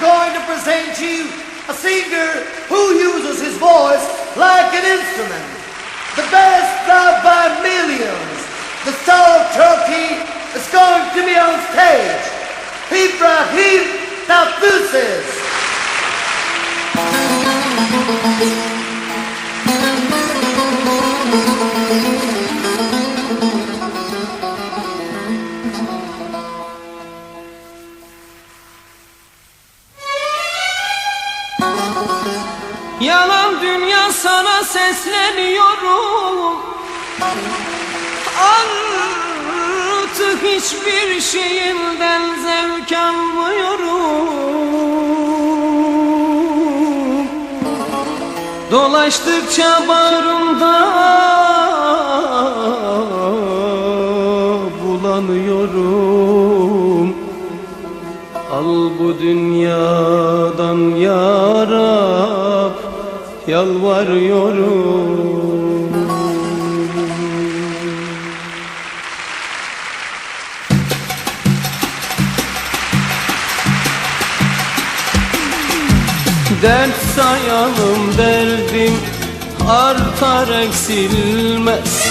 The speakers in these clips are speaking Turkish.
going to present you a singer who uses his voice like an instrument. The best loved by millions. The of Turkey is going to be on stage. Ibrahim Tatlıses. Yalan dünya sana sesleniyorum. Artık hiçbir şeyinden zevk almıyorum. Dolaştıkça bağrımda bulanıyorum. Al bu dünyadan ya Yalvarıyorum. Dert sayalım derdim artar eksilmez.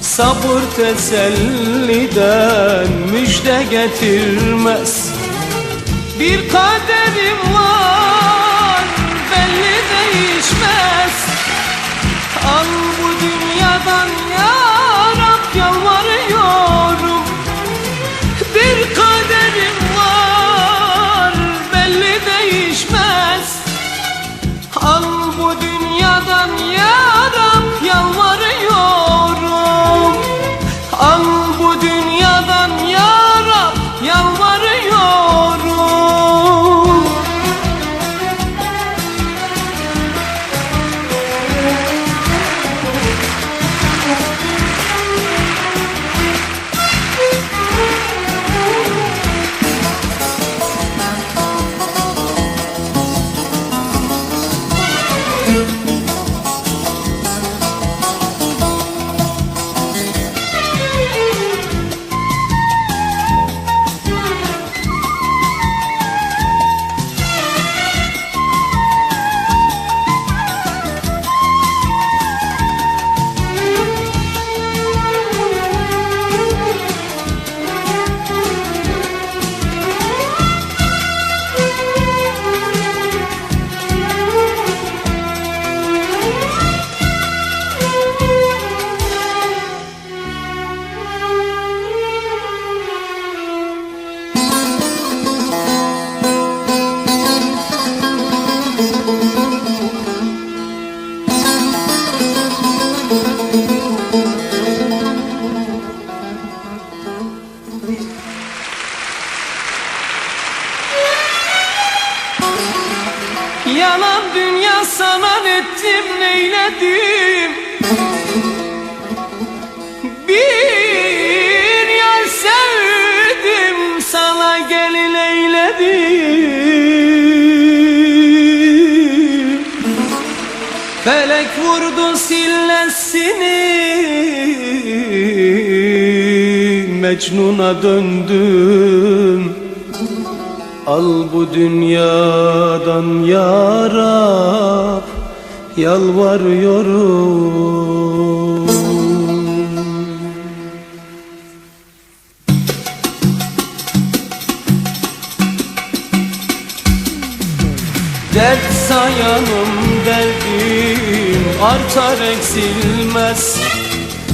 Sabır teselliden müjde getirmez. Bir kaderim var Al Yalan dünya sana ettim neyledim? Bir yar sevdim sana gelin eyledim. Felek vurdu sillesini Mecnun'a döndüm Al bu dünyadan ya Rab Yalvarıyorum. Dert sayanım derdim artar eksilmez.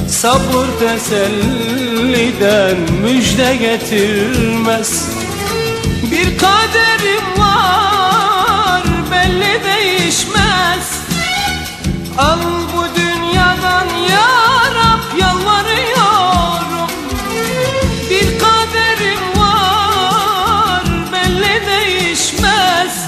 Sabır teselliden müjde getirmez Al bu dünyadan ya yalvarıyorum. Bir kaderim var belli değişmez